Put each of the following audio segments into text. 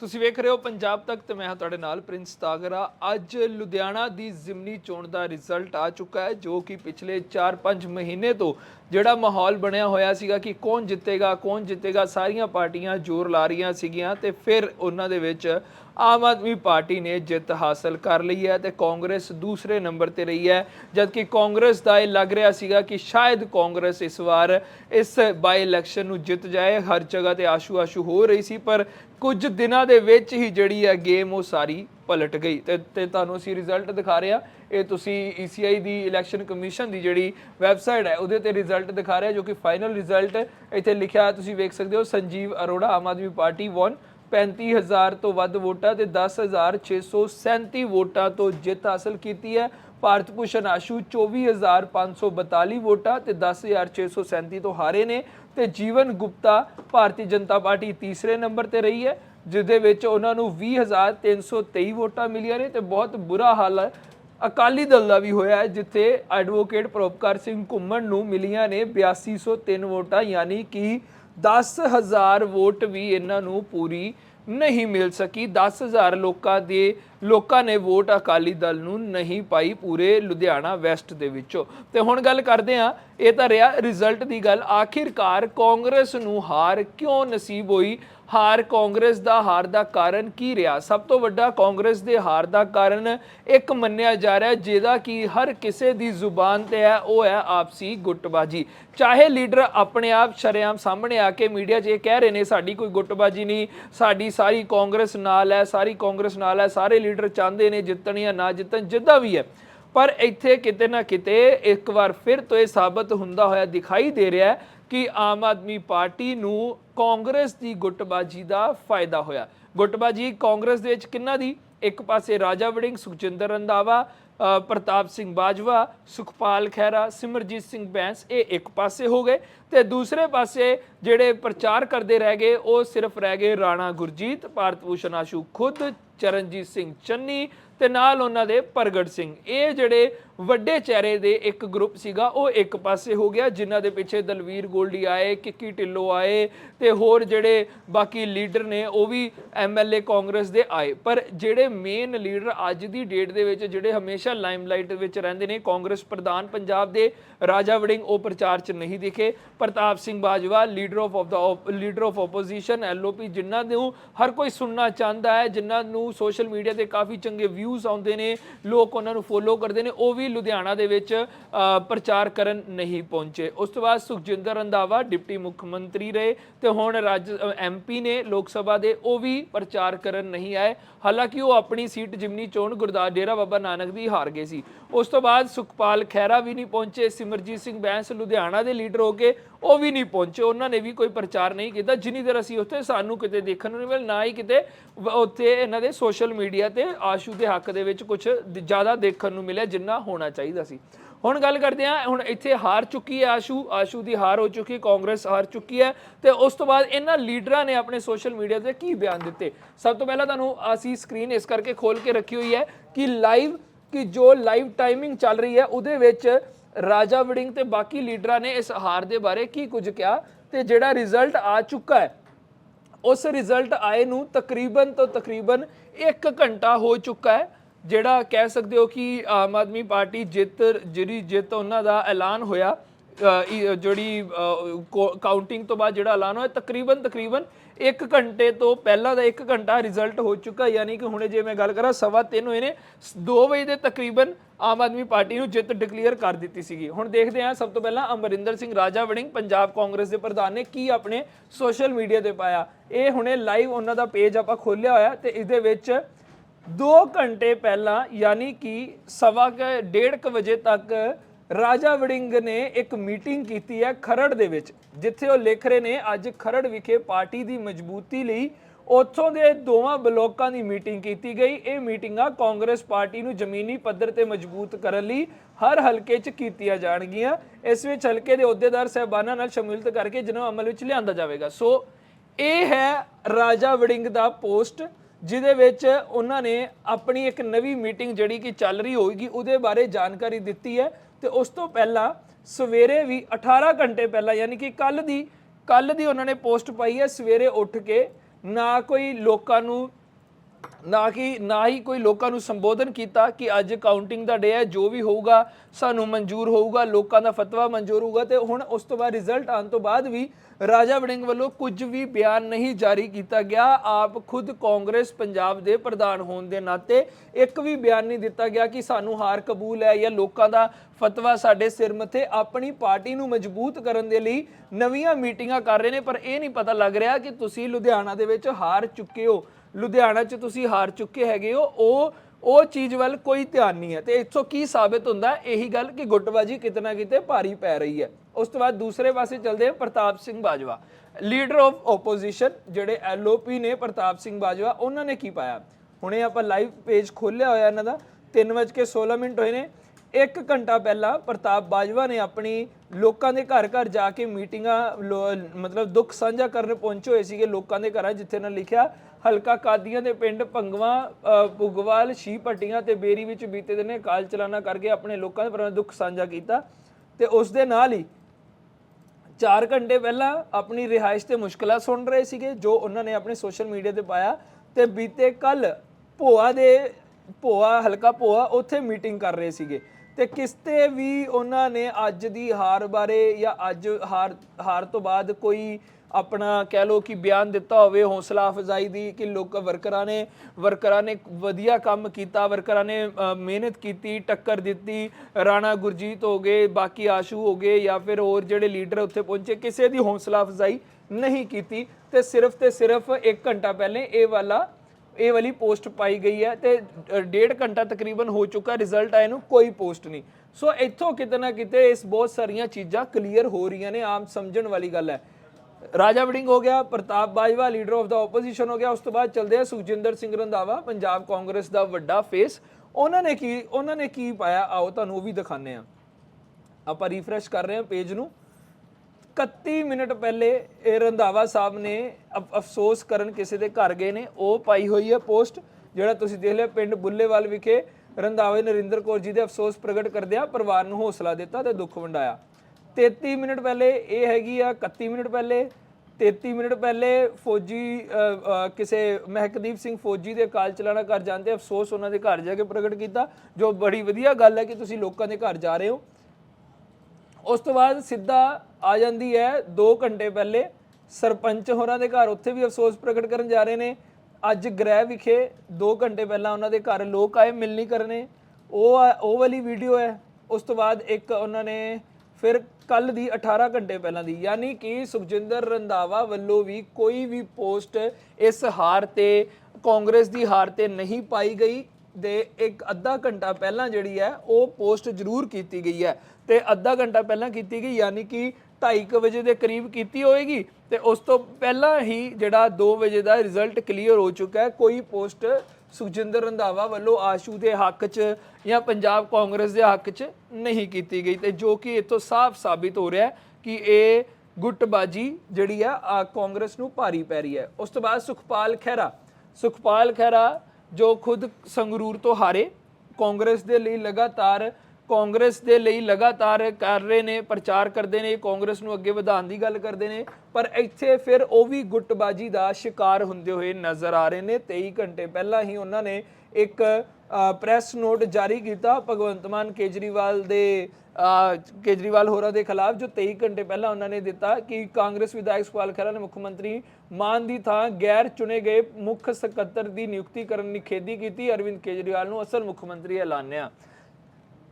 ਤੁਸੀਂ ਵੇਖ ਰਹੇ ਹੋ ਪੰਜਾਬ ਤੱਕ ਤੇ ਮੈਂ ਹਾਂ ਤੁਹਾਡੇ ਨਾਲ ਪ੍ਰਿੰਸ ਤਾਗਰਾ। ਅੱਜ ਲੁਧਿਆਣਾ ਦੀ ਜ਼ਿਮਨੀ ਚੋਣ ਦਾ ਰਿਜ਼ਲਟ ਆ ਚੁੱਕਾ ਹੈ, ਜੋ ਕਿ ਪਿਛਲੇ 4-5 ਮਹੀਨੇ ਤੋਂ ਜਿਹੜਾ ਮਾਹੌਲ ਬਣਿਆ ਹੋਇਆ ਸੀਗਾ ਕਿ ਕੌਣ ਜਿੱਤੇਗਾ ਕੌਣ ਜਿੱਤੇਗਾ, ਸਾਰੀਆਂ ਪਾਰਟੀਆਂ ਜ਼ੋਰ ਲਾ ਰਹੀਆਂ ਸੀਗੀਆਂ ਤੇ ਫਿਰ ਉਹਨਾਂ ਦੇ ਵਿੱਚ ਆਮ ਆਦਮੀ ਪਾਰਟੀ ਨੇ ਜਿੱਤ ਹਾਸਲ ਕਰ ਲਈ ਹੈ ਤੇ ਕਾਂਗਰਸ ਦੂਸਰੇ ਨੰਬਰ ਤੇ ਰਹੀ ਹੈ, ਜਦਕਿ ਕਾਂਗਰਸ ਦਾ ਇਹ ਲੱਗ ਰਿਹਾ ਸੀਗਾ ਕਿ ਸ਼ਾਇਦ ਕਾਂਗਰਸ ਇਸ ਵਾਰ ਇਸ ਬਾਈ ਇਲੈਕਸ਼ਨ ਨੂੰ ਜਿੱਤ ਜਾਏ। ਹਰ ਜਗ੍ਹਾ ਤੇ ਆਸ਼ੂ ਆਸ਼ੂ ਹੋ ਰਹੀ ਸੀ, ਪਰ ਕੁਝ ਦਿਨਾਂ ਦੇ ਵਿੱਚ ਹੀ ਜਿਹੜੀ ਹੈ ਗੇਮ ਉਹ ਸਾਰੀ ਪਲਟ ਗਈ। ਤੇ ਤੇ ਤੁਹਾਨੂੰ ਅਸੀਂ ਰਿਜ਼ਲਟ ਦਿਖਾ ਰਹੇ ਹਾਂ। ਇਹ ਤੁਸੀਂ ECI ਦੀ ਇਲੈਕਸ਼ਨ ਕਮਿਸ਼ਨ ਦੀ ਜਿਹੜੀ ਵੈਬਸਾਈਟ ਹੈ, ਉਹਦੇ ਤੇ ਰਿਜ਼ਲਟ ਦਿਖਾ ਰਿਹਾ ਜੋ ਕਿ ਫਾਈਨਲ ਰਿਜ਼ਲਟ ਇੱਥੇ ਲਿਖਿਆ ਤੁਸੀਂ ਵੇਖ ਸਕਦੇ ਹੋ। ਸੰਜੀਵ ਅਰੋੜਾ, ਆਮ ਆਦਮੀ ਪਾਰਟੀ ਵਨ 35000 ਤੋਂ ਵੱਧ ਵੋਟਾਂ ਤੇ 10637 ਵੋਟਾਂ ਤੋਂ ਜਿੱਤ ਹਾਸਲ ਕੀਤੀ ਹੈ। ਭਾਰਤ ਭੂਸ਼ਣ ਆਸ਼ੂ 24542 ਵੋਟਾਂ ਤੇ 10637 ਤੋਂ ਹਾਰੇ ਨੇ ਤੇ ਜੀਵਨ ਗੁਪਤਾ ਭਾਰਤੀ ਜਨਤਾ ਪਾਰਟੀ ਤੀਸਰੇ ਨੰਬਰ ਤੇ ਰਹੀ ਹੈ ਜਿਹਦੇ ਵਿੱਚ ਉਹਨਾਂ ਨੂੰ 20323 ਵੋਟਾਂ ਮਿਲੀਆਂ ਨੇ ਤੇ ਬਹੁਤ ਬੁਰਾ ਹਾਲ ਹੈ ਅਕਾਲੀ ਦਲ ਦਾ ਵੀ ਹੋਇਆ ਹੈ, ਜਿੱਥੇ ਐਡਵੋਕੇਟ ਪ੍ਰੋਪਕਾਰ ਸਿੰਘ ਘੁੰਮਣ ਨੂੰ ਮਿਲੀਆਂ ਨੇ 8203 ਵੋਟਾਂ, ਯਾਨੀ ਕਿ 10000 ਵੋਟ ਵੀ ਇਹਨਾਂ ਨੂੰ ਪੂਰੀ ਨਹੀਂ ਮਿਲ ਸਕੀ। 10000 ਲੋਕਾਂ ਦੇ ਲੋਕਾਂ ਨੇ ਵੋਟ ਅਕਾਲੀ ਦਲ ਨੂੰ ਨਹੀਂ ਪਾਈ ਪੂਰੇ ਲੁਧਿਆਣਾ ਵੈਸਟ ਦੇ ਵਿੱਚੋਂ। ਤੇ ਹੁਣ ਗੱਲ ਕਰਦੇ ਆ ਇਹ ਤਾਂ ਰਿਹਾ ਰਿਜ਼ਲਟ ਦੀ ਗੱਲ। ਆਖਿਰਕਾਰ ਕਾਂਗਰਸ ਨੂੰ ਹਾਰ ਕਿਉਂ ਨਸੀਬ ਹੋਈ? ਹਾਰ ਕਾਂਗਰਸ ਦਾ ਹਾਰ ਦਾ ਕਾਰਨ ਕੀ ਰਿਹਾ? ਸਭ ਤੋਂ ਵੱਡਾ ਕਾਂਗਰਸ ਦੇ ਹਾਰ ਦਾ ਕਾਰਨ ਇੱਕ ਮੰਨਿਆ ਜਾ ਰਿਹਾ, ਜਿਹਦਾ ਕਿ ਹਰ ਕਿਸੇ ਦੀ ਜ਼ੁਬਾਨ ਤੇ ਹੈ, ਉਹ ਹੈ ਆਪਸੀ ਗੁੱਟਬਾਜੀ। ਚਾਹੇ ਲੀਡਰ ਆਪਣੇ ਆਪ ਸ਼ਰੇਆਮ ਸਾਹਮਣੇ ਆ ਕੇ ਮੀਡੀਆ 'ਚ ਇਹ ਕਹਿ ਰਹੇ ਨੇ, ਸਾਡੀ ਕੋਈ ਗੁੱਟਬਾਜੀ ਨਹੀਂ, ਸਾਡੀ ਸਾਰੀ ਕਾਂਗਰਸ ਨਾਲ ਹੈ, ਸਾਰੀ ਕਾਂਗਰਸ ਨਾਲ ਹੈ, ਸਾਰੇ ਲੀਡਰ ਚਾਹੁੰਦੇ ਨੇ, ਜਿੱਤਣ ਜਾਂ ਨਾ ਜਿੱਤਣ, ਜਿੱਦਾਂ ਵੀ ਹੈ। ਪਰ ਇੱਥੇ ਕਿਤੇ ਨਾ ਕਿਤੇ ਇੱਕ ਵਾਰ ਫਿਰ ਤੋਂ ਇਹ ਸਾਬਤ ਹੁੰਦਾ ਹੋਇਆ ਦਿਖਾਈ ਦੇ ਰਿਹਾ ਹੈ ਕਿ ਆਮ ਆਦਮੀ ਪਾਰਟੀ ਨੂੰ ਕਾਂਗਰਸ ਦੀ ਗੁੱਟਬਾਜੀ ਦਾ ਫਾਇਦਾ ਹੋਇਆ। ਗੁੱਟਬਾਜੀ ਕਾਂਗਰਸ ਦੇ ਵਿੱਚ ਕਿੰਨਾ ਦੀ? ਇੱਕ ਪਾਸੇ ਰਾਜਾ ਵੜਿੰਗ, ਸੁਖਜਿੰਦਰ ਰੰਧਾਵਾ ਪ੍ਰਤਾਪ ਸਿੰਘ ਬਾਜਵਾ, ਸੁਖਪਾਲ ਖਹਿਰਾ, ਸਿਮਰਜੀਤ ਸਿੰਘ ਬੈਂਸ, ਇਹ ਇੱਕ ਪਾਸੇ ਹੋ ਗਏ। ਤੇ ਦੂਸਰੇ ਪਾਸੇ ਜਿਹੜੇ ਪ੍ਰਚਾਰ ਕਰਦੇ ਰਹਿ ਗਏ, ਉਹ ਸਿਰਫ ਰਹਿ ਗਏ ਰਾਣਾ ਗੁਰਜੀਤ, ਭਾਰਤ ਭੂਸ਼ਣ ਆਸ਼ੂ ਖੁਦ ਚਰਨਜੀਤ ਸਿੰਘ ਚੰਨੀ ਤੇ ਨਾਲ ਉਹਨਾਂ ਦੇ ਪ੍ਰਗਟ ਸਿੰਘ। ਇਹ ਜਿਹੜੇ ਵੱਡੇ ਚਿਹਰੇ ਦੇ ਇੱਕ ਗਰੁੱਪ ਸੀਗਾ, ਉਹ ਇੱਕ ਪਾਸੇ ਹੋ ਗਿਆ, ਜਿਨ੍ਹਾਂ ਦੇ ਪਿੱਛੇ ਦਲਵੀਰ ਗੋਲਡੀ ਆਏ, ਕਿੱਕੀ ਢਿੱਲੋਂ ਆਏ ਤੇ ਹੋਰ ਜਿਹੜੇ ਬਾਕੀ ਲੀਡਰ ਨੇ, ਉਹ ਵੀ ਐਮਐਲਏ ਕਾਂਗਰਸ ਦੇ ਆਏ। ਪਰ ਜਿਹੜੇ ਮੇਨ ਲੀਡਰ ਅੱਜ ਦੀ ਡੇਟ ਦੇ ਵਿੱਚ, ਜਿਹੜੇ ਹਮੇਸ਼ਾ ਲਾਈਮਲਾਈਟ ਵਿੱਚ ਰਹਿੰਦੇ ਨੇ, ਕਾਂਗਰਸ ਪ੍ਰਧਾਨ ਪੰਜਾਬ ਦੇ ਰਾਜਾ ਵੜਿੰਗ, ਉਹ ਪ੍ਰਚਾਰ 'ਚ ਨਹੀਂ ਦਿਖੇ। Pratap Singh Bajwa leader of of the leader of opposition LOP ਜਿਨ੍ਹਾਂ ਨੂੰ ਹਰ ਕੋਈ ਸੁਣਨਾ ਚਾਹੁੰਦਾ ਹੈ, ਜਿਨ੍ਹਾਂ ਨੂੰ ਸੋਸ਼ਲ ਮੀਡੀਆ ਤੇ ਕਾਫੀ ਚੰਗੇ ਵਿਊਜ਼ ਆਉਂਦੇ ਨੇ, ਲੋਕ ਉਹਨਾਂ ਨੂੰ ਫੋਲੋ ਕਰਦੇ ਨੇ, ਉਹ ਵੀ ਲੁਧਿਆਣਾ ਦੇ ਵਿੱਚ ਪ੍ਰਚਾਰ ਕਰਨ ਨਹੀਂ ਪਹੁੰਚੇ। ਉਸ ਤੋਂ ਬਾਅਦ ਸੁਖਜਿੰਦਰ ਰੰਧਾਵਾ ਡਿਪਟੀ ਮੁੱਖ ਮੰਤਰੀ ਰਹੇ ਤੇ ਹੁਣ ਰਾਜ ਐਮਪੀ ਨੇ ਲੋਕ ਸਭਾ ਦੇ ਉਹ ਵੀ ਪ੍ਰਚਾਰ ਕਰਨ ਨਹੀਂ ਆਏ। ਹਾਲਾਂਕਿ ਉਹ ਆਪਣੀ ਸੀਟ ਜਿਮਨੀ ਚੋਣ ਗੁਰਦਾਸ ਡੇਰਾ ਬਾਬਾ ਨਾਨਕ ਦੀ ਹਾਰ ਗਏ ਸੀ। ਉਸ ਤੋਂ ਬਾਅਦ ਸੁਖਪਾਲ ਖਹਿਰਾ ਵੀ ਨਹੀਂ ਪਹੁੰਚੇ। ਸਿਮਰਜੀਤ ਸਿੰਘ ਬੈਂਸ ਲੁਧਿਆਣਾ ਦੇ ਲੀਡਰ ਹੋ ਕੇ ਉਹ ਵੀ ਨਹੀਂ ਪਹੁੰਚੇ, ਉਹਨਾਂ ਨੇ ਵੀ ਕੋਈ ਪ੍ਰਚਾਰ ਨਹੀਂ ਕੀਤਾ। ਜਿੰਨੀ ਦੇਰ ਅਸੀਂ ਉੱਥੇ, ਸਾਨੂੰ ਕਿਤੇ ਦੇਖਣ ਨੂੰ ਨਹੀਂ ਮਿਲ ਨਾ ਹੀ ਕਿਤੇ ਉੱਥੇ ਇਹਨਾਂ ਦੇ ਸੋਸ਼ਲ ਮੀਡੀਆ ਤੇ ਆਸ਼ੂ ਦੇ ਹੱਕ ਦੇ ਵਿੱਚ ਕੁਝ ਜ਼ਿਆਦਾ ਦੇਖਣ ਨੂੰ ਮਿਲਿਆ, ਜਿੰਨਾ ਹੋਣਾ ਚਾਹੀਦਾ ਸੀ। ਹੁਣ ਗੱਲ ਕਰਦੇ ਹਾਂ, ਹੁਣ ਇੱਥੇ ਹਾਰ ਚੁੱਕੀ ਹੈ ਆਸ਼ੂ ਆਸ਼ੂ ਦੀ ਹਾਰ ਹੋ ਚੁੱਕੀ, ਕਾਂਗਰਸ ਹਾਰ ਚੁੱਕੀ ਹੈ ਤੇ ਉਸ ਤੋਂ ਬਾਅਦ ਇਹਨਾਂ ਲੀਡਰਾਂ ਨੇ ਆਪਣੇ ਸੋਸ਼ਲ ਮੀਡੀਆ ਤੇ ਕੀ ਬਿਆਨ ਦਿੱਤੇ? ਸਭ ਤੋਂ ਪਹਿਲਾਂ ਤੁਹਾਨੂੰ ਅਸੀਂ ਸਕਰੀਨ ਇਸ ਕਰਕੇ ਖੋਲ ਕੇ ਰੱਖੀ ਹੋਈ ਹੈ ਕਿ ਲਾਈਵ ਕਿ ਜੋ ਲਾਈਵ ਟਾਈਮਿੰਗ ਚੱਲ ਰਹੀ ਹੈ, ਉਹਦੇ ਵਿੱਚ ਰਾਜਾ ਵੜਿੰਗ ਤੇ ਬਾਕੀ ਲੀਡਰਾਂ ਨੇ ਇਸ ਹਾਰ ਦੇ ਬਾਰੇ ਕੀ ਕੁਝ ਕਿਹਾ ਤੇ ਜਿਹੜਾ ਰਿਜ਼ਲਟ ਆ ਚੁੱਕਾ ਹੈ, ਉਸ ਰਿਜ਼ਲਟ ਆਏ ਨੂੰ ਤਕਰੀਬਨ ਤੋਂ ਤਕਰੀਬਨ 1 ਘੰਟਾ ਹੋ ਚੁੱਕਾ ਹੈ, ਜਿਹੜਾ ਕਹਿ ਸਕਦੇ ਹੋ ਕਿ ਆਮ ਆਦਮੀ ਪਾਰਟੀ ਜਿੱਤ, ਜਿਹੜੀ ਜਿੱਤ ਉਹਨਾਂ ਦਾ ਐਲਾਨ ਹੋਇਆ ਜਿਹੜੀ ਕਾਊਂਟਿੰਗ ਤੋਂ ਬਾਅਦ ਜਿਹੜਾ ਐਲਾਨ ਹੋਇਆ ਤਕਰੀਬਨ ਤਕਰੀਬਨ 1 ਘੰਟੇ ਤੋਂ ਪਹਿਲਾਂ ਦਾ 1 ਘੰਟਾ ਰਿਜ਼ਲਟ ਹੋ ਚੁੱਕਾ ਯਾਨੀ ਕਿ ਹੁਣੇ ਜੇ ਮੈਂ ਗੱਲ ਕਰਾਂ, ਸਵਾ ਤਿੰਨ ਹੋਏ ਨੇ 2 ਵਜੇ ਦੇ ਤਕਰੀਬਨ ਆਮ ਆਦਮੀ ਪਾਰਟੀ ਨੂੰ ਜਿੱਤ ਡਿਕਲੇਅਰ ਕਰ ਦਿੱਤੀ ਸੀਗੀ। ਹੁਣ ਦੇਖਦੇ ਹਾਂ, ਸਭ ਤੋਂ ਪਹਿਲਾਂ ਅਮਰਿੰਦਰ ਸਿੰਘ ਰਾਜਾ ਵੜਿੰਗ ਪੰਜਾਬ ਕਾਂਗਰਸ ਦੇ ਪ੍ਰਧਾਨ ਨੇ ਕੀ ਆਪਣੇ ਸੋਸ਼ਲ ਮੀਡੀਆ ਤੇ ਪਾਇਆ। ਇਹ ਹੁਣੇ ਲਾਈਵ ਉਹਨਾਂ ਦਾ ਪੇਜ ਆਪਾਂ ਖੋਲਿਆ ਹੋਇਆ ਤੇ ਇਹਦੇ ਵਿੱਚ 2 ਘੰਟੇ ਪਹਿਲਾਂ, ਯਾਨੀ ਕਿ ਸਵਾ ਕੁ, ਡੇਢ ਕੁ ਵਜੇ ਤੱਕ ਰਾਜਾ ਵੜਿੰਗ ਨੇ ਇੱਕ ਮੀਟਿੰਗ ਕੀਤੀ ਹੈ ਖਰੜ ਦੇ ਵਿੱਚ, ਜਿੱਥੇ ਉਹ ਲਿਖ ਰਹੇ ਨੇ, ਅੱਜ ਖਰੜ ਵਿਖੇ ਪਾਰਟੀ ਦੀ ਮਜ਼ਬੂਤੀ ਲਈ ਉੱਥੋਂ ਦੇ ਦੋਵਾਂ ਬਲੋਕਾਂ ਦੀ ਮੀਟਿੰਗ ਕੀਤੀ ਗਈ। ਇਹ ਮੀਟਿੰਗਾਂ ਕਾਂਗਰਸ ਪਾਰਟੀ ਨੂੰ ਜ਼ਮੀਨੀ ਪੱਧਰ ਤੇ ਮਜ਼ਬੂਤ ਕਰਨ ਲਈ ਹਰ ਹਲਕੇ 'ਚ ਕੀਤੀਆਂ ਜਾਣਗੀਆਂ। ਇਸ ਵਿੱਚ ਹਲਕੇ ਦੇ ਅਹੁਦੇਦਾਰ ਸਹਿਬਾਨਾਂ ਨਾਲ ਸ਼ਮੂਲੀਅਤ ਕਰਕੇ ਜਿਹਨੂੰ ਅਮਲ ਵਿੱਚ ਲਿਆਂਦਾ ਜਾਵੇਗਾ। ਸੋ ਇਹ ਹੈ ਰਾਜਾ ਵੜਿੰਗ ਦਾ ਪੋਸਟ, ਜਿਹਦੇ ਵਿੱਚ ਉਹਨਾਂ ਨੇ ਆਪਣੀ ਇੱਕ ਨਵੀਂ ਮੀਟਿੰਗ ਜਿਹੜੀ ਕਿ ਚੱਲ ਰਹੀ ਹੋਏਗੀ, ਉਹਦੇ ਬਾਰੇ ਜਾਣਕਾਰੀ ਦਿੱਤੀ ਹੈ। ਤੇ ਉਸ ਤੋਂ ਪਹਿਲਾਂ ਸਵੇਰੇ ਵੀ 18 ਘੰਟੇ ਪਹਿਲਾਂ, ਯਾਨੀ ਕਿ ਕੱਲ ਦੀ ਕੱਲ ਦੀ ਉਹਨਾਂ ਨੇ ਪੋਸਟ ਪਾਈ ਹੈ, ਸਵੇਰੇ ਉੱਠ ਕੇ ਨਾ ਕੋਈ ਲੋਕਾਂ ਨੂੰ ਨਾ ਕਿ, ਨਾ ਹੀ ਕੋਈ ਲੋਕਾਂ ਨੂੰ ਸੰਬੋਧਨ ਕੀਤਾ ਕਿ ਅੱਜ ਕਾਊਂਟਿੰਗ ਦਾ ਡੇ ਹੈ, ਜੋ ਵੀ ਹੋਊਗਾ ਸਾਨੂੰ ਮਨਜ਼ੂਰ ਹੋਊਗਾ, ਲੋਕਾਂ ਦਾ ਫਤਵਾ ਮਨਜ਼ੂਰ ਹੋਊਗਾ ਤੇ ਹੁਣ ਉਸ ਤੋਂ ਬਾਅਦ ਰਿਜ਼ਲਟ ਆਉਣ ਤੋਂ ਬਾਅਦ ਵੀ ਰਾਜਾ ਵੜਿੰਗ ਵੱਲੋਂ ਕੁਝ ਵੀ ਬਿਆਨ ਨਹੀਂ ਜਾਰੀ ਕੀਤਾ ਗਿਆ। ਆਪ ਖੁਦ ਕਾਂਗਰਸ ਪੰਜਾਬ ਦੇ ਪ੍ਰਧਾਨ ਹੋਣ ਦੇ ਨਾਤੇ ਇੱਕ ਵੀ ਬਿਆਨ ਨਹੀਂ ਦਿੱਤਾ ਗਿਆ ਕਿ ਸਾਨੂੰ ਹਾਰ ਕਬੂਲ ਹੈ ਜਾਂ ਲੋਕਾਂ ਦਾ ਫਤਵਾ ਸਾਡੇ ਸਿਰ ਮੱਥੇ ਆਪਣੀ ਪਾਰਟੀ ਨੂੰ ਮਜ਼ਬੂਤ ਕਰਨ ਦੇ ਲਈ ਨਵੀਆਂ ਮੀਟਿੰਗਾਂ ਕਰ ਰਹੇ ਨੇ। ਪਰ ਇਹ ਨਹੀਂ ਪਤਾ ਲੱਗ ਰਿਹਾ ਕਿ ਤੁਸੀਂ ਲੁਧਿਆਣਾ ਦੇ ਵਿੱਚ ਹਾਰ ਚੁੱਕੇ ਹੋ। ਲੁਧਿਆਣਾ 'ਚ ਤੁਸੀਂ ਹਾਰ ਚੁੱਕੇ ਹੈਗੇ ਹੋ, ਉਹ ਉਹ ਚੀਜ਼ ਵੱਲ ਕੋਈ ਧਿਆਨ ਨਹੀਂ ਹੈ। ਤੇ ਇੱਥੋਂ ਕੀ ਸਾਬਿਤ ਹੁੰਦਾ? ਇਹੀ ਗੱਲ ਕਿ ਗੁੱਟਬਾਜੀ ਕਿਤਨਾ ਕਿਤੇ ਭਾਰੀ ਪੈ ਰਹੀ ਹੈ। ਉਸ ਤੋਂ ਬਾਅਦ ਦੂਸਰੇ ਪਾਸੇ ਚੱਲਦੇ ਹਾਂ, Pratap Singh Bajwa. Leader of opposition ਜਿਹੜੇ ਐਲਓਪੀ ਨੇ ਪ੍ਰਤਾਪ ਸਿੰਘ ਬਾਜਵਾ, ਉਹਨਾਂ ਨੇ ਕੀ ਪਾਇਆ? ਹੁਣੇ ਆਪਾਂ ਲਾਈਵ ਪੇਜ ਖੋਲ੍ਹਿਆ ਹੋਇਆ ਇਹਨਾਂ ਦਾ। 3:16 ਮਿੰਟ ਹੋਏ ਨੇ। ਇੱਕ ਘੰਟਾ ਪਹਿਲਾਂ ਪ੍ਰਤਾਪ ਬਾਜਵਾ ਨੇ ਆਪਣੀ ਲੋਕਾਂ ਦੇ ਘਰ ਘਰ ਜਾ ਕੇ ਮੀਟਿੰਗਾਂ ਮਤਲਬ ਦੁੱਖ ਸਾਂਝਾ ਕਰਨ ਪਹੁੰਚੇ ਹੋਏ ਸੀਗੇ ਲੋਕਾਂ ਦੇ ਘਰਾਂ, ਜਿੱਥੇ ਉਹਨਾਂ ਲਿਖਿਆ ਹਲਕਾ ਕਾਦੀਆਂ ਦੇ ਪਿੰਡ ਭੰਗਵਾ ਅ, ਪੁਗਵਾਲ ਸ਼ੀ ਪੱਟੀਆਂ ਤੇ ਬੇਰੀ ਵਿੱਚ ਬੀਤੇ ਦਿਨ ਨੇ ਕਾਲ ਚਲਾਣਾ ਕਰਕੇ ਆਪਣੇ ਲੋਕਾਂ ਦੇ ਪ੍ਰਤੀ ਦੁੱਖ ਸਾਂਝਾ ਕੀਤਾ ਤੇ ਉਸ ਦੇ ਨਾਲ ਹੀ 4 ਘੰਟੇ ਪਹਿਲਾਂ ਆਪਣੀ ਰਿਹਾਇਸ਼ ਤੇ ਮੁਸ਼ਕਲਾਂ ਸੁਣ ਰਹੇ ਸੀਗੇ ਜੋ ਉਹਨਾਂ ਨੇ ਆਪਣੇ ਸੋਸ਼ਲ ਮੀਡੀਆ ਤੇ ਪਾਇਆ ਤੇ ਬੀਤੇ ਕੱਲ ਭੋਆ ਦੇ ਭੋਆ ਹਲਕਾ ਭੋਆ ਉੱਥੇ ਮੀਟਿੰਗ ਕਰ ਰਹੇ ਸੀਗੇ। ਤੇ ਕਿਸ ਤੇ ਵੀ ਉਹਨਾਂ ਨੇ ਅੱਜ ਦੀ ਹਾਰ ਬਾਰੇ ਜਾਂ ਅੱਜ ਹਾਰ ਹਾਰ ਤੋਂ ਬਾਅਦ ਕੋਈ ਆਪਣਾ ਕਹਿ ਲੋ ਕਿ ਬਿਆਨ ਦਿੱਤਾ ਹੋਵੇ, ਹੌਸਲਾ ਅਫਜ਼ਾਈ ਦੀ ਕਿ ਲੋਕ ਵਰਕਰਾਂ ਨੇ ਵਰਕਰਾਂ ਨੇ ਵਧੀਆ ਕੰਮ ਕੀਤਾ, ਵਰਕਰਾਂ ਨੇ ਮਿਹਨਤ ਕੀਤੀ, ਟੱਕਰ ਦਿੱਤੀ, ਰਾਣਾ ਗੁਰਜੀਤ ਹੋ ਗਏ, ਬਾਕੀ ਆਸ਼ੂ ਹੋ ਗਏ ਜਾਂ ਫਿਰ ਹੋਰ ਜਿਹੜੇ ਲੀਡਰ ਉੱਥੇ ਪਹੁੰਚੇ, ਕਿਸੇ ਦੀ ਹੌਸਲਾ ਅਫਜ਼ਾਈ ਨਹੀਂ ਕੀਤੀ ਤੇ ਸਿਰਫ ਤੇ ਸਿਰਫ 1 ਘੰਟਾ ਪਹਿਲੇ ਇਹ ਵਾਲਾ, ਇਹ ਵਾਲੀ ਪੋਸਟ ਪਾਈ ਗਈ ਹੈ ਤੇ ਡੇਢ ਘੰਟਾ ਤਕਰੀਬਨ ਹੋ ਚੁੱਕਾ, ਰਿਜ਼ਲਟ ਆਏ ਨੂੰ ਕੋਈ ਪੋਸਟ ਨਹੀਂ। ਸੋ ਇੱਥੋਂ ਕਿਤੇ ਨਾ ਕਿਤੇ ਇਸ ਬਹੁਤ ਸਾਰੀਆਂ ਚੀਜ਼ਾਂ ਕਲੀਅਰ ਹੋ ਰਹੀਆਂ ਨੇ, ਆਮ ਸਮਝਣ ਵਾਲੀ ਗੱਲ ਹੈ। ਰਾਜਾ ਵੜਿੰਗ ਹੋ ਗਿਆ, ਪ੍ਰਤਾਪ ਬਾਜਵਾ ਲੀਡਰ ਆਫ ਦਾ ਆਪੋਜੀਸ਼ਨ ਹੋ ਗਿਆ, ਉਸ ਤੋਂ ਬਾਅਦ ਚੱਲਦੇ ਆ ਸੁਖਜਿੰਦਰ ਸਿੰਘ ਰੰਧਾਵਾ, ਪੰਜਾਬ ਕਾਂਗਰਸ ਦਾ ਵੱਡਾ ਫੇਸ ਉਹਨਾਂ ਨੇ ਕੀ, ਉਹਨਾਂ ਨੇ ਕੀ ਪਾਇਆ? ਆਓ ਤੁਹਾਨੂੰ ਉਹ ਵੀ ਦਿਖਾਣੇ ਆ ਆਪਾਂ ਰੀਫਰੈਸ਼ ਕਰ ਰਹੇ ਹਾਂ ਪੇਜ ਨੂੰ। 31 ਮਿੰਟ ਪਹਿਲੇ ਇਹ ਰੰਧਾਵਾ ਸਾਹਿਬ ਨੇ ਅਫਸੋਸ ਕਰਨ ਕਿਸੇ ਦੇ ਘਰ ਗਏ ਨੇ, ਉਹ ਪਾਈ ਹੋਈ ਹੈ ਪੋਸਟ, ਜਿਹੜਾ ਤੁਸੀਂ ਦੇਖ ਲਿਆ ਪਿੰਡ ਬੁੱਲੇਵਾਲ ਵਿਖੇ ਰੰਧਾਵੇ ਨਰਿੰਦਰ ਕੌਰ ਜੀ ਦੇ ਅਫਸੋਸ ਪ੍ਰਗਟ ਕਰਦਿਆਂ ਪਰਿਵਾਰ ਨੂੰ ਹੌਸਲਾ ਦਿੱਤਾ ਤੇ ਦੁੱਖ ਵੰਡਾਇਆ। 33 ਮਿੰਟ ਪਹਿਲੇ ਇਹ ਹੈਗੀ ਆ 31 ਮਿੰਟ ਪਹਿਲੇ 33 ਮਿੰਟ ਪਹਿਲੇ ਫੌਜੀ ਕਿਸੇ ਮਹਿਕਦੀਪ ਸਿੰਘ ਫੌਜੀ ਦੇ ਕਾਲ ਚਲਾਣਾ ਘਰ ਜਾਂਦੇ, ਅਫਸੋਸ ਉਹਨਾਂ ਦੇ ਘਰ ਜਾ ਕੇ ਪ੍ਰਗਟ ਕੀਤਾ, ਜੋ ਬੜੀ ਵਧੀਆ ਗੱਲ ਹੈ ਕਿ ਤੁਸੀਂ ਲੋਕਾਂ ਦੇ ਘਰ ਜਾ ਰਹੇ ਹੋ। ਉਸ ਤੋਂ ਬਾਅਦ ਸਿੱਧਾ ਆ ਜਾਂਦੀ ਹੈ 2 ਘੰਟੇ ਪਹਿਲੇ, ਸਰਪੰਚ ਹੋਰਾਂ ਦੇ ਘਰ ਉੱਥੇ ਵੀ ਅਫਸੋਸ ਪ੍ਰਗਟ ਕਰਨ ਜਾ ਰਹੇ ਨੇ। ਅੱਜ ਗ੍ਰਹਿ ਵਿਖੇ 2 ਘੰਟੇ ਪਹਿਲਾਂ ਉਹਨਾਂ ਦੇ ਘਰ ਲੋਕ ਆਏ ਮਿਲਣੀ ਕਰਨੇ। ਉਹ ਆ- ਉਹ ਵਾਲੀ ਵੀਡੀਓ ਹੈ। ਉਸ ਤੋਂ ਬਾਅਦ ਇੱਕ ਉਹਨਾਂ ਨੇ ਫਿਰ ਕੱਲ ਦੀ 18 ਘੰਟੇ ਪਹਿਲਾਂ ਦੀ, ਯਾਨੀ ਕਿ ਸੁਖਜਿੰਦਰ ਰੰਧਾਵਾ ਵੱਲੋਂ ਵੀ ਕੋਈ ਵੀ ਪੋਸਟ ਇਸ ਹਾਰ ਤੇ, ਕਾਂਗਰਸ ਦੀ ਹਾਰ ਤੇ ਨਹੀਂ ਪਾਈ ਗਈ ਦੇ ਇੱਕ ਅੱਧਾ ਘੰਟਾ ਪਹਿਲਾਂ ਜਿਹੜੀ ਹੈ, ਉਹ ਪੋਸਟ ਜ਼ਰੂਰ ਕੀਤੀ ਗਈ ਹੈ। ਤੇ ਅੱਧਾ ਘੰਟਾ ਪਹਿਲਾਂ ਕੀਤੀ ਗਈ, ਯਾਨੀ ਕਿ 2:30 ਵਜੇ ਦੇ ਕਰੀਬ ਕੀਤੀ ਹੋਏਗੀ ਤੇ ਉਸ ਤੋਂ ਪਹਿਲਾਂ ਹੀ ਜਿਹੜਾ 2 ਵਜੇ ਦਾ ਰਿਜ਼ਲਟ ਕਲੀਅਰ ਹੋ ਚੁੱਕਾ ਹੈ, ਕੋਈ ਪੋਸਟ ਸੁਖਜਿੰਦਰ ਰੰਧਾਵਾ ਵੱਲੋਂ ਆਸ਼ੂ ਦੇ ਹੱਕ 'ਚ ਜਾਂ ਪੰਜਾਬ ਕਾਂਗਰਸ ਦੇ ਹੱਕ 'ਚ ਨਹੀਂ ਕੀਤੀ ਗਈ ਤੇ ਜੋ ਕਿ ਇਤੋਂ ਸਾਫ਼ ਸਾਬਿਤ ਹੋ ਰਿਹਾ ਕਿ ਇਹ ਗੁੱਟਬਾਜੀ ਜਿਹੜੀ ਆ ਕਾਂਗਰਸ ਨੂੰ ਭਾਰੀ ਪੈ ਰਹੀ ਹੈ। ਉਸ ਤੋਂ ਬਾਅਦ ਸੁਖਪਾਲ ਖਹਿਰਾ ਸੁਖਪਾਲ ਖਹਿਰਾ ਜੋ ਖੁਦ ਸੰਗਰੂਰ ਤੋਂ ਹਾਰੇ, ਕਾਂਗਰਸ ਦੇ ਲਈ ਲਗਾਤਾਰ ਕਾਂਗਰਸ ਦੇ ਲਈ ਲਗਾਤਾਰ ਕਰ ਰਹੇ ਨੇ, ਪ੍ਰਚਾਰ ਕਰਦੇ ਨੇ, ਕਾਂਗਰਸ ਨੂੰ ਅੱਗੇ ਵਧਾਉਣ ਦੀ ਗੱਲ ਕਰਦੇ ਨੇ, ਪਰ ਇੱਥੇ ਫਿਰ ਉਹ ਵੀ ਗੁੱਟਬਾਜੀ ਦਾ ਸ਼ਿਕਾਰ ਹੁੰਦੇ ਹੋਏ ਨਜ਼ਰ ਆ ਰਹੇ ਨੇ। 23 ਘੰਟੇ ਪਹਿਲਾਂ ਹੀ ਉਹਨਾਂ ਨੇ ਇੱਕ ਪ੍ਰੈਸ ਨੋਟ ਜਾਰੀ ਕੀਤਾ ਭਗਵੰਤ ਮਾਨ ਕੇਜਰੀਵਾਲ ਦੇ ਕੇਜਰੀਵਾਲ ਹੋਰਾਂ ਦੇ ਖਿਲਾਫ, ਜੋ 23 ਘੰਟੇ ਪਹਿਲਾਂ ਉਹਨਾਂ ਨੇ ਦਿੱਤਾ ਕਿ ਕਾਂਗਰਸ ਵਿਧਾਇਕ ਸੁਖਪਾਲ ਖਹਿਰਾ ਨੇ ਮੁੱਖ ਮੰਤਰੀ ਮਾਨ ਦੀ ਥਾਂ ਗੈਰ ਚੁਣੇ ਗਏ ਮੁੱਖ ਸਕੱਤਰ ਦੀ ਨਿਯੁਕਤੀ ਕਰਨ ਦੀ ਖੇਦੀ ਕੀਤੀ। ਅਰਵਿੰਦ ਕੇਜਰੀਵਾਲ ਨੂੰ ਅਸਲ ਮੁੱਖ ਮੰਤਰੀ ਐਲਾਨਿਆ।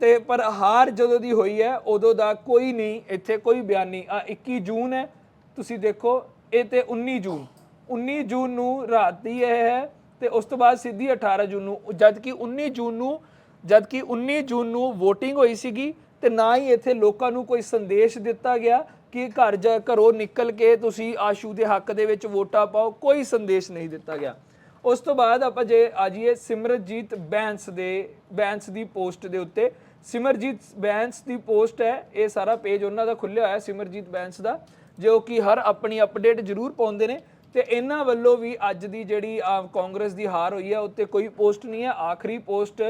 ਤੇ ਪਰ ਹਾਰ ਜਦੋਂ ਦੀ ਹੋਈ ਹੈ, ਉਦੋਂ ਦਾ ਕੋਈ ਨਹੀਂ, ਇੱਥੇ ਕੋਈ ਬਿਆਨ ਨਹੀਂ। ਆ 21 ਜੂਨ ਹੈ, ਤੁਸੀਂ ਦੇਖੋ, ਇਹ ਤੇ 19 ਜੂਨ। 19 ਜੂਨ ਨੂੰ ਰਾਤ ਦੀ ਇਹ ਹੈ ਤੇ ਉਸ ਤੋਂ ਬਾਅਦ ਸਿੱਧੀ 18 ਜੂਨ ਨੂੰ ਜਦ ਕਿ 19 ਜੂਨ ਨੂੰ ਜਦ ਕਿ 19 ਜੂਨ ਨੂੰ VOTING ਹੋਈ ਸੀਗੀ ਤੇ ਨਾ ਹੀ ਇੱਥੇ ਲੋਕਾਂ ਨੂੰ ਕੋਈ ਸੰਦੇਸ਼ ਦਿੱਤਾ ਗਿਆ ਕਿ ਘਰ ਜਾ ਘਰੋਂ ਨਿਕਲ ਕੇ ਤੁਸੀਂ ਆਸ਼ੂ ਦੇ ਹੱਕ ਦੇ ਵਿੱਚ ਵੋਟਾਂ ਪਾਓ, ਕੋਈ ਸੰਦੇਸ਼ ਨਹੀਂ ਦਿੱਤਾ ਗਿਆ। ਉਸ ਤੋਂ ਬਾਅਦ ਆਪਾਂ ਜੇ ਆ ਜਾਈਏ ਸਿਮਰਜੀਤ ਬੈਂਸ ਦੇ, ਬੈਂਸ ਦੀ ਪੋਸਟ ਦੇ ਉੱਤੇ। ਸਿਮਰਜੀਤ ਬੈਂਸ ਦੀ ਪੋਸਟ ਹੈ, ਇਹ ਸਾਰਾ ਪੇਜ ਉਹਨਾਂ ਦਾ ਖੁੱਲਿਆ ਹੋਇਆ ਸਿਮਰਜੀਤ ਬੈਂਸ ਦਾ, ਜੋ ਕਿ ਹਰ ਆਪਣੀ ਅਪਡੇਟ ਜ਼ਰੂਰ ਪਾਉਂਦੇ ਨੇ। ਤੇ ਇਹਨਾਂ ਵੱਲੋਂ ਵੀ ਅੱਜ ਦੀ ਜਿਹੜੀ ਕਾਂਗਰਸ ਦੀ ਹਾਰ ਹੋਈ ਹੈ, ਉੱਤੇ ਕੋਈ ਪੋਸਟ ਨਹੀਂ ਹੈ। ਆਖਰੀ ਪੋਸਟ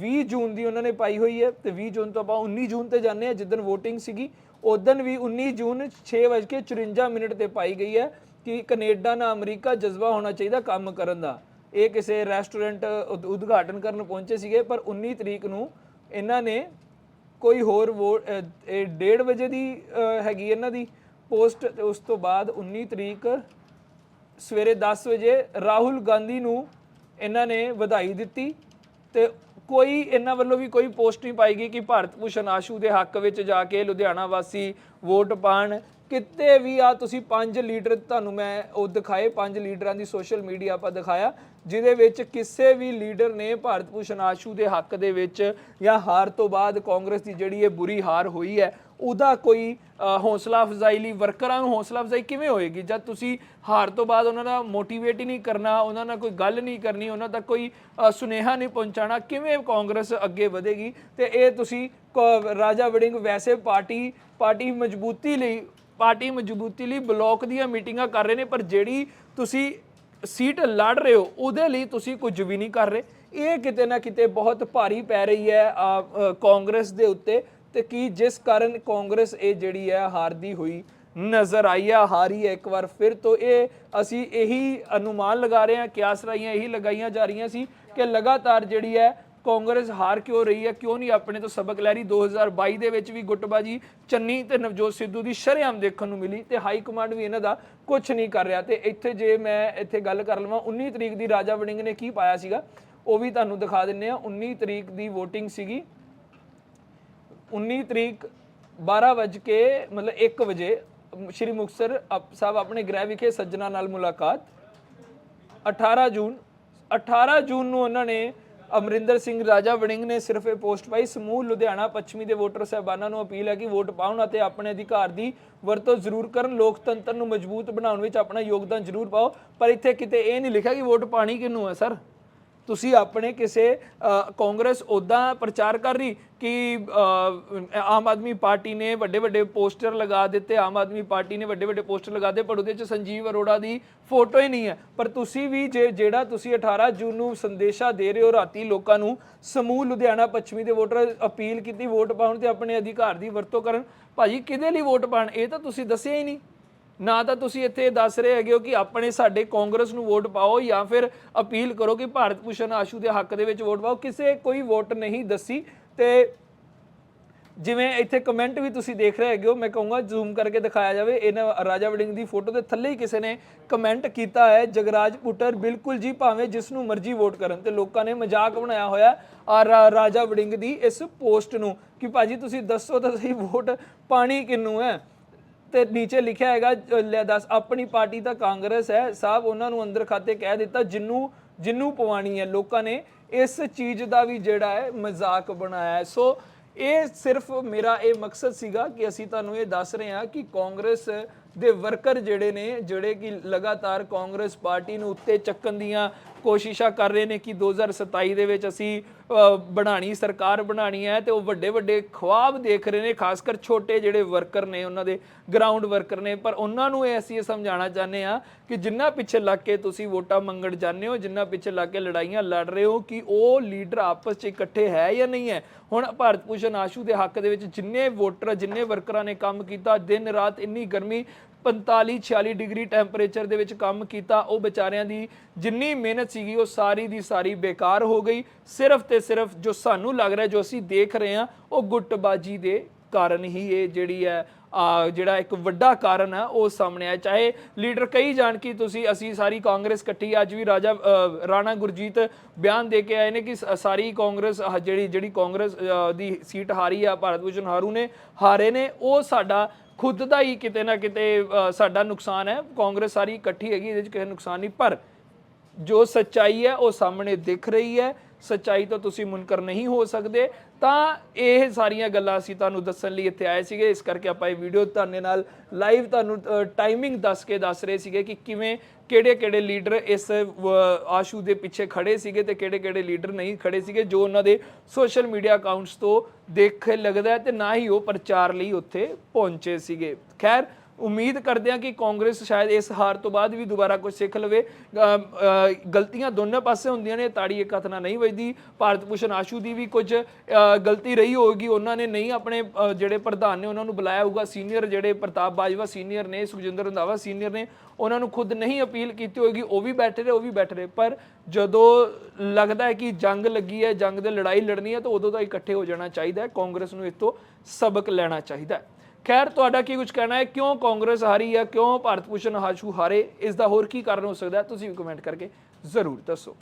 20 ਜੂਨ ਦੀ ਉਹਨਾਂ ਨੇ ਪਾਈ ਹੋਈ ਹੈ ਤੇ 20 ਜੂਨ ਤੋਂ ਆਪਾਂ 19 ਜੂਨ ਤੇ ਜਾਂਦੇ ਆ ਜਿੱਦਨ VOTING ਸੀਗੀ ਉਦੋਂ ਵੀ 19 ਜੂਨ 6:54 ਮਿੰਟ ਤੇ ਪਾਈ ਗਈ ਹੈ। ਕਿ ਕੈਨੇਡਾ ਨਾ ਅਮਰੀਕਾ ਜਜ਼ਬਾ ਹੋਣਾ ਚਾਹੀਦਾ ਕੰਮ ਕਰਨ ਦਾ। ਇਹ ਕਿਸੇ ਰੈਸਟੋਰੈਂਟ ਉਦ- ਉਦਘਾਟਨ ਕਰਨ ਪਹੁੰਚੇ ਸੀਗੇ ਪਰ 19 ਤਰੀਕ ਨੂੰ ਇਹਨਾਂ ਨੇ ਕੋਈ ਹੋਰ ਵੋਟ ਅ, ਇਹ 1:30 ਵਜੇ ਦੀ ਹੈਗੀ ਇਹਨਾਂ ਦੀ ਪੋਸਟ ਤੇ ਉਸ ਤੋਂ ਬਾਅਦ 19 ਤਰੀਕ ਸਵੇਰੇ 10 ਵਜੇ ਰਾਹੁਲ ਗਾਂਧੀ ਨੂੰ ਇਹਨਾਂ ਨੇ ਵਧਾਈ ਦਿੱਤੀ ਤੇ ਕੋਈ ਇਹਨਾਂ ਵੱਲੋਂ ਵੀ ਕੋਈ ਪੋਸਟ ਨਹੀਂ ਪਾਈ ਗਈ ਕਿ ਭਾਰਤ ਭੂਸ਼ਣ ਆਸ਼ੂ ਦੇ ਹੱਕ ਵਿੱਚ ਜਾ ਕੇ ਲੁਧਿਆਣਾ ਵਾਸੀ ਵੋਟ ਪਾਣ ਕਿਤੇ ਵੀ ਆ ਤੁਸੀਂ ਪੰਜ ਲੀਡਰ ਤੁਹਾਨੂੰ ਮੈਂ ਉਹ ਦਿਖਾਏ ਪੰਜ ਲੀਡਰਾਂ ਦੀ ਸੋਸ਼ਲ ਮੀਡੀਆ ਆਪਾਂ ਦਿਖਾਇਆ ਜਿਹਦੇ ਵਿੱਚ ਕਿਸੇ ਵੀ ਲੀਡਰ ਨੇ ਭਾਰਤ ਭੂਸ਼ਣ ਆਸ਼ੂ ਦੇ ਹੱਕ ਦੇ ਵਿੱਚ ਜਾਂ ਹਾਰ ਤੋਂ ਬਾਅਦ ਕਾਂਗਰਸ ਦੀ ਜਿਹੜੀ ਇਹ ਬੁਰੀ ਹਾਰ ਹੋਈ ਹੈ ਉਹਦਾ ਕੋਈ ਅ, ਹੌਸਲਾ ਅਫਜ਼ਾਈ ਲਈ ਵਰਕਰਾਂ ਨੂੰ ਹੌਸਲਾ ਅਫਜ਼ਾਈ ਕਿਵੇਂ ਹੋਏਗੀ? ਜਦ ਤੁਸੀਂ ਹਾਰ ਤੋਂ ਬਾਅਦ ਉਹਨਾਂ ਦਾ ਮੋਟੀਵੇਟ ਹੀ ਨਹੀਂ ਕਰਨਾ ਉਹਨਾਂ ਨਾਲ ਕੋਈ ਗੱਲ ਨਹੀਂ ਕਰਨੀ ਉਹਨਾਂ ਤੱਕ ਕੋਈ ਸੁਨੇਹਾ ਨਹੀਂ ਪਹੁੰਚਾਣਾ ਕਿਵੇਂ ਕਾਂਗਰਸ ਅੱਗੇ ਵਧੇਗੀ? ਤੇ ਇਹ ਤੁਸੀਂ ਕ- ਰਾਜਾ ਵੜਿੰਗ ਵੈਸੇ ਪਾਰਟੀ ਪਾਰਟੀ ਮਜ਼ਬੂਤੀ ਲਈ ਪਾਰਟੀ ਮਜ਼ਬੂਤੀ ਲਈ ਬਲਾਕ ਦੀਆਂ ਮੀਟਿੰਗਾਂ ਕਰ ਰਹੇ ਨੇ, ਪਰ ਜਿਹੜੀ ਤੁਸੀਂ ਸੀਟ ਲੜ ਰਹੇ ਹੋ, ਉਹਦੇ ਲਈ ਤੁਸੀਂ ਕੁਝ ਵੀ ਨਹੀਂ ਕਰ ਰਹੇ। ਇਹ ਕਿਤੇ ਨਾ ਕਿਤੇ ਬਹੁਤ ਭਾਰੀ ਪੈ ਰਹੀ ਹੈ ਕਾਂਗਰਸ ਦੇ ਉੱਤੇ। ਤੇ ਕੀ ਜਿਸ ਕਾਰਨ ਕਾਂਗਰਸ ਇਹ ਜਿਹੜੀ ਹੈ, ਹਾਰਦੀ ਹੋਈ ਨਜ਼ਰ ਆਈ ਹੈ ਹਾਰੀ ਹੈ ਇੱਕ ਵਾਰ ਫਿਰ ਤੋਂ, ਇਹ ਅਸੀਂ ਇਹੀ ਅਨੁਮਾਨ ਲਗਾ ਰਹੇ ਹਾਂ, ਕਿਆਸ ਰਾਈਆਂ ਇਹੀ ਲਗਾਈਆਂ ਜਾ ਰਹੀਆਂ ਸੀ ਕਿ ਲਗਾਤਾਰ ਜਿਹੜੀ ਹੈ ਕਾਂਗਰਸ ਹਾਰ ਕਿਉਂ ਰਹੀ ਹੈ? ਕਿਉਂ ਨਹੀਂ? ਆਪਣੇ ਤੋਂ ਸਬਕ ਲੈ ਰਹੀ। 2022 ਦੇ ਵਿੱਚ ਵੀ ਗੁੱਟਬਾਜੀ ਚੰਨੀ ਤੇ ਨਵਜੋਤ ਸਿੱਧੂ ਦੀ ਸ਼ਰੇਆਮ ਦੇਖਣ ਨੂੰ ਮਿਲੀ ਤੇ ਹਾਈ ਕਮਾਂਡ ਵੀ ਇਹਨਾਂ ਦਾ ਕੁਝ ਨਹੀਂ ਕਰ ਰਿਹਾ। ਤੇ ਇੱਥੇ ਜੇ ਮੈਂ ਇੱਥੇ ਗੱਲ ਕਰ ਲਵਾਂ 19 ਤਰੀਕ ਦੀ ਰਾਜਾ ਵੜਿੰਗ ਨੇ ਕੀ ਪਾਇਆ ਸੀਗਾ? ਉਹ ਵੀ ਤੁਹਾਨੂੰ ਦਿਖਾ ਦਿੰਨੇ ਆ 19 ਤਰੀਕ ਦੀ VOTING ਸੀਗੀ। 19 ਤਰੀਕ 12 ਵਜ ਕੇ, ਮਤਲਬ 1 ਵਜੇ, ਸ਼੍ਰੀ ਮੁਕਤਸਰ ਸਾਹਿਬ ਆਪਣੇ ਗ੍ਰਹਿ ਵਿਖੇ ਸੱਜਣਾ ਨਾਲ ਮੁਲਾਕਾਤ। 18 ਜੂਨ 18 ਜੂਨ ਨੂੰ ਉਹਨਾਂ ਨੇ ਅਮਰਿੰਦਰ ਸਿੰਘ, ਰਾਜਾ ਵੜਿੰਗ ਨੇ ਸਿਰਫ ਇਹ ਪੋਸਟ ਪਾਈ। ਸਮੂਹ ਲੁਧਿਆਣਾ ਪੱਛਮੀ ਦੇ ਵੋਟਰ ਸਹਿਬਾਨਾਂ ਨੂੰ ਅਪੀਲ ਹੈ ਕਿ ਵੋਟ ਪਾਉਣ ਅਤੇ ਆਪਣੇ ਅਧਿਕਾਰ ਦੀ ਵਰਤੋਂ ਜ਼ਰੂਰ ਕਰਨ। ਲੋਕਤੰਤਰ ਨੂੰ ਮਜ਼ਬੂਤ ਬਣਾਉਣ ਵਿੱਚ ਆਪਣਾ ਯੋਗਦਾਨ ਜ਼ਰੂਰ ਪਾਓ। ਪਰ ਇੱਥੇ ਕਿਤੇ ਇਹ ਨਹੀਂ ਲਿਖਿਆ ਕਿ ਵੋਟ ਪਾਣੀ ਕਿਹਨੂੰ ਹੈ, ਸਰ? ਤੁਸੀਂ ਆਪਣੇ ਕਿਸੇ ਕਾਂਗਰਸ ਉਦਾਂ ਪ੍ਰਚਾਰ ਕਰ ਰਹੀ ਕਿ ਆਮ ਆਦਮੀ ਪਾਰਟੀ ਨੇ ਵੱਡੇ ਵੱਡੇ ਪੋਸਟਰ ਲਗਾ ਦਿੱਤੇ, ਆਮ ਆਦਮੀ ਪਾਰਟੀ ਨੇ ਵੱਡੇ ਵੱਡੇ ਪੋਸਟਰ ਲਗਾ ਦਿੱਤੇ, ਪਰ ਉਹਦੇ ਚ ਸੰਜੀਵ ਅਰੋੜਾ ਦੀ ਫੋਟੋ ਹੀ ਨਹੀਂ ਹੈ। ਪਰ ਤੁਸੀਂ ਵੀ ਜੇ, ਜਿਹੜਾ ਤੁਸੀਂ 18 ਜੂਨ ਨੂੰ ਸੰਦੇਸ਼ਾ ਦੇ ਰਹੇ ਹੋ ਰਾਤੀ ਲੋਕਾਂ ਨੂੰ, ਸਮੂਹ ਲੁਧਿਆਣਾ ਪੱਛਮੀ ਦੇ ਵੋਟਰ ਅਪੀਲ ਕੀਤੀ ਵੋਟ ਪਾਉਣ ਤੇ ਆਪਣੇ ਅਧਿਕਾਰ ਦੀ ਵਰਤੋਂ ਕਰਨ, ਭਾਜੀ ਕਿਹਦੇ ਲਈ ਵੋਟ ਪਾਣ ਇਹ ਤਾਂ ਤੁਸੀਂ ਦੱਸਿਆ ਹੀ ਨਹੀਂ। ਨਾ ਤਾਂ ਤੁਸੀਂ ਇੱਥੇ ਦੱਸ ਰਹੇ ਹੈਗੇ ਹੋ ਕਿ ਆਪਣੇ ਸਾਡੇ ਕਾਂਗਰਸ ਨੂੰ ਵੋਟ ਪਾਓ ਜਾਂ ਫਿਰ ਅਪੀਲ ਕਰੋ ਕਿ ਭਾਰਤ ਭੂਸ਼ਣ ਆਸ਼ੂ ਦੇ ਹੱਕ ਦੇ ਵਿੱਚ ਵੋਟ ਪਾਓ। ਕਿਸੇ ਕੋਈ ਵੋਟ ਨਹੀਂ ਦੱਸੀ ਤੇ ਜਿਵੇਂ ਇੱਥੇ ਕਮੈਂਟ ਵੀ ਤੁਸੀਂ ਦੇਖ ਰਹੇ ਹੈਗੇ ਹੋ, ਮੈਂ ਕਹੂੰਗਾ ਜ਼ੂਮ ਕਰਕੇ ਦਿਖਾਇਆ ਜਾਵੇ। ਇਹਨਾਂ ਰਾਜਾ ਵੜਿੰਗ ਦੀ ਫੋਟੋ ਦੇ ਥੱਲੇ ਹੀ ਕਿਸੇ ਨੇ ਕਮੈਂਟ ਕੀਤਾ ਹੈ, ਜਗਰਾਜ ਪੁੱਟਰ ਬਿਲਕੁਲ ਜੀ ਭਾਵੇਂ ਜਿਸ ਨੂੰ ਮਰਜ਼ੀ ਵੋਟ ਕਰਨ ਤੇ ਲੋਕਾਂ ਨੇ ਮਜ਼ਾਕ ਬਣਾਇਆ ਹੋਇਆ ਆ ਰਾ- ਰਾਜਾ ਵੜਿੰਗ ਦੀ ਇਸ ਪੋਸਟ ਨੂੰ ਕਿ ਭਾਜੀ ਤੁਸੀਂ ਦੱਸੋ ਤਾਂ ਸਹੀ ਵੋਟ ਪਾਣੀ ਕਿੰਨੂੰ ਹੈ। ਤੇ ਨੀਚੇ ਲਿਖਿਆ ਹੈਗਾ ਲੈ ਦੱਸ, ਆਪਣੀ ਪਾਰਟੀ ਤਾਂ ਕਾਂਗਰਸ ਹੈ, ਸਾਹਿਬ ਉਹਨਾਂ ਨੂੰ ਅੰਦਰ ਖਾਤੇ ਕਹਿ ਦਿੱਤਾ, ਜਿੰਨੂੰ ਜਿੰਨੂੰ ਪਵਾਣੀ ਹੈ, ਲੋਕਾਂ ਨੇ ਇਸ ਚੀਜ਼ ਦਾ ਵੀ ਜਿਹੜਾ ਹੈ, ਮਜ਼ਾਕ ਬਣਾਇਆ ਹੈ। ਸੋ ਇਹ ਸਿਰਫ ਮੇਰਾ ਇਹ ਮਕਸਦ ਸੀਗਾ ਕਿ ਅਸੀਂ ਤੁਹਾਨੂੰ ਇਹ ਦੱਸ ਰਹੇ ਹਾਂ ਕਿ ਕਾਂਗਰਸ ਦੇ ਵਰਕਰ ਜਿਹੜੇ ਨੇ ਜਿਹੜੇ ਕਿ ਲਗਾਤਾਰ ਕਾਂਗਰਸ ਪਾਰਟੀ ਨੂੰ ਉੱਤੇ ਚੱਕਣ ਦੀਆਂ ਕੋਸ਼ਿਸ਼ਾਂ ਕਰ ਰਹੇ ਨੇ ਕਿ 2027 ਦੇ ਵਿੱਚ ਅਸੀਂ ਅ, ਬਣਾਣੀ ਸਰਕਾਰ ਬਣਾਣੀ ਹੈ ਤੇ ਉਹ ਵੱਡੇ ਵੱਡੇ ਖੁਆਬ ਦੇਖ ਰਹੇ ਨੇ ਖਾਸ ਕਰ ਛੋਟੇ ਜਿਹੜੇ ਵਰਕਰ ਨੇ ਉਹਨਾਂ ਦੇ ਗਰਾਊਂਡ ਵਰਕਰ ਨੇ। ਪਰ ਉਹਨਾਂ ਨੂੰ ਇਹ ਅਸੀਂ ਇਹ ਸਮਝਾਉਣਾ ਚਾਹੁੰਦੇ ਆ ਕਿ ਜਿੰਨਾ ਪਿੱਛੇ ਲੱਗ ਕੇ ਤੁਸੀਂ ਵੋਟਾਂ ਮੰਗਣ ਜਾਂਦੇ ਹੋ ਜਿੰਨਾ ਪਿੱਛੇ ਲੱਗ ਕੇ ਲੜਾਈਆਂ ਲੜ ਰਹੇ ਹੋ ਕਿ ਉਹ ਲੀਡਰ ਆਪਸ 'ਚ ਇਕੱਠੇ ਹੈ ਜਾਂ ਨਹੀਂ ਹੈ। ਹੁਣ ਭਾਰਤ ਭੂਸ਼ਣ ਆਸ਼ੂ ਦੇ ਹੱਕ ਦੇ ਵਿੱਚ ਜਿੰਨੇ ਵੋਟਰ ਜਿੰਨੇ ਵਰਕਰਾਂ ਨੇ ਕੰਮ ਕੀਤਾ ਦਿਨ ਰਾਤ ਇੰਨੀ ਗਰਮੀ 45 46 ਡਿਗਰੀ ਟੈਂਪਰੇਚਰ ਦੇ ਵਿੱਚ ਕੰਮ ਕੀਤਾ। ਉਹ ਵਿਚਾਰਿਆਂ ਦੀ ਜਿੰਨੀ ਮਿਹਨਤ ਸੀਗੀ, ਉਹ ਸਾਰੀ ਦੀ ਸਾਰੀ ਬੇਕਾਰ ਹੋ ਗਈ। ਸਿਰਫ ਤੇ ਸਿਰਫ ਜੋ ਸਾਨੂੰ ਲੱਗ ਰਿਹਾ, ਜੋ ਅਸੀਂ ਦੇਖ ਰਹੇ ਹਾਂ, ਉਹ ਗੁੱਟਬਾਜੀ ਦੇ ਕਾਰਨ ਹੀ ਇਹ ਜਿਹੜੀ ਹੈ ਜਿਹੜਾ ਇੱਕ ਵੱਡਾ ਕਾਰਨ ਹੈ, ਉਹ ਸਾਹਮਣੇ ਆਇਆ। ਚਾਹੇ ਲੀਡਰ ਕਹੀ ਜਾਣ ਕਿ ਤੁਸੀਂ, ਅਸੀਂ ਸਾਰੀ ਕਾਂਗਰਸ ਇਕੱਠੀ, ਅੱਜ ਵੀ ਰਾਜਾ ਰਾਣਾ ਗੁਰਜੀਤ ਬਿਆਨ ਦੇ ਕੇ ਆਏ ਨੇ ਕਿ ਸਾਰੀ ਕਾਂਗਰਸ ਜਿਹੜੀ ਜਿਹੜੀ ਕਾਂਗਰਸ ਦੀ ਸੀਟ ਹਾਰੀ ਆ, ਭਾਰਤ ਭੂਸ਼ਣ ਹਾਰੂ ਨੇ, ਹਾਰੇ ਨੇ, ਉਹ ਸਾਡਾ ਖੁਦ ਦਾ ਹੀ ਕਿਤੇ ਨਾ ਕਿਤੇ ਸਾਡਾ ਨੁਕਸਾਨ ਹੈ। ਕਾਂਗਰਸ ਸਾਰੀ ਇਕੱਠੀ ਹੈਗੀ, ਇਹਦੇ ਵਿੱਚ ਕਿਸੇ ਨੁਕਸਾਨ ਨਹੀਂ। ਪਰ ਜੋ ਸੱਚਾਈ ਹੈ, ਉਹ ਸਾਹਮਣੇ ਦਿਖ ਰਹੀ ਹੈ। ਸੱਚਾਈ ਤੋਂ ਤੁਸੀਂ ਮੁਨਕਰ ਨਹੀਂ ਹੋ ਸਕਦੇ, ਤਾਂ ਇਹ ਸਾਰੀਆਂ ਗੱਲਾਂ ਅਸੀਂ ਤੁਹਾਨੂੰ ਦੱਸਣ ਲਈ ਇੱਥੇ ਆਏ ਸੀਗੇ। ਇਸ ਕਰਕੇ ਆਪਾਂ ਇਹ ਵੀਡੀਓ ਤੁਹਾਡੇ ਨਾਲ ਲਾਈਵ ਤੁਹਾਨੂੰ ਟਾਈਮਿੰਗ ਦੱਸ ਕੇ ਦੱਸ ਰਹੇ ਸੀਗੇ ਕਿ ਕਿਵੇਂ ਕਿਹੜੇ ਕਿਹੜੇ ਲੀਡਰ ਇਸ ਆਸ਼ੂ ਦੇ ਪਿੱਛੇ ਖੜੇ ਸੀਗੇ ਤੇ ਕਿਹੜੇ ਕਿਹੜੇ ਲੀਡਰ ਨਹੀਂ ਖੜੇ ਸੀਗੇ, ਜੋ ਉਹਨਾਂ ਦੇ ਸੋਸ਼ਲ ਮੀਡੀਆ ਅਕਾਊਂਟਸ ਤੋਂ ਦੇਖ ਲੱਗਦਾ ਹੈ ਤੇ ਨਾ ਹੀ ਉਹ ਪ੍ਰਚਾਰ ਲਈ ਉੱਥੇ ਪਹੁੰਚੇ ਸੀਗੇ। ਖੈਰ ਉਮੀਦ ਕਰਦੇ ਹਾਂ ਕਿ ਕਾਂਗਰਸ ਸ਼ਾਇਦ ਇਸ ਹਾਰ ਤੋਂ ਬਾਅਦ ਵੀ ਦੁਬਾਰਾ ਕੁਝ ਸਿੱਖ ਲਵੇ। ਗਲਤੀਆਂ ਦੋਨੇ ਪਾਸੇ ਹੁੰਦੀਆਂ ਨੇ, ਤਾੜੀ ਇੱਕ ਹੱਥ ਨਾਲ ਨਹੀਂ ਵੱਜਦੀ। ਭਾਰਤ ਭੂਸ਼ਣ ਆਸ਼ੂ ਦੀ ਵੀ ਕੁਝ ਗਲਤੀ ਰਹੀ ਹੋਵੇਗੀ। ਉਹਨਾਂ ਨੇ ਨਹੀਂ ਆਪਣੇ ਜਿਹੜੇ ਪ੍ਰਧਾਨ ਨੇ ਉਹਨਾਂ ਨੂੰ ਬੁਲਾਇਆ ਹੋਊਗਾ। ਸੀਨੀਅਰ ਜਿਹੜੇ ਪ੍ਰਤਾਪ ਬਾਜਵਾ ਸੀਨੀਅਰ ਨੇ, ਸੁਖਜਿੰਦਰ ਰੰਧਾਵਾ ਸੀਨੀਅਰ ਨੇ, ਉਹਨਾਂ ਨੂੰ ਖੁਦ ਨਹੀਂ ਅਪੀਲ ਕੀਤੀ ਹੋਏਗੀ ਉਹ ਵੀ ਬੈਠੇ ਰਹੇ, ਉਹ ਵੀ ਬੈਠੇ ਰਹੇ। ਪਰ ਜਦੋਂ ਲੱਗਦਾ ਹੈ ਕਿ ਜੰਗ ਲੱਗੀ ਹੈ, ਜੰਗ ਦੇ ਲੜਾਈ ਲੜਨੀ ਹੈ, ਤਾਂ ਉਦੋਂ ਤਾਂ ਇਕੱਠੇ ਹੋ ਜਾਣਾ ਚਾਹੀਦਾ ਹੈ। ਕਾਂਗਰਸ ਨੂੰ ਇਸ ਤੋਂ ਸਬਕ ਲੈਣਾ ਚਾਹੀਦਾ ਹੈ। ਖੈਰ, ਤੁਹਾਡਾ ਕੀ ਕੁਝ ਕਹਿਣਾ ਹੈ? ਕਿਉਂ ਕਾਂਗਰਸ ਹਾਰੀ ਹੈ ਕਿਉਂ ਭਾਰਤ ਭੂਸ਼ਣ ਹਾਸ਼ੂ ਹਾਰੇ? ਇਸ ਦਾ ਹੋਰ ਕੀ ਕਾਰਨ ਹੋ ਸਕਦਾ ਤੁਸੀਂ ਵੀ ਕਮੈਂਟ ਕਰਕੇ ਜ਼ਰੂਰ ਦੱਸੋ।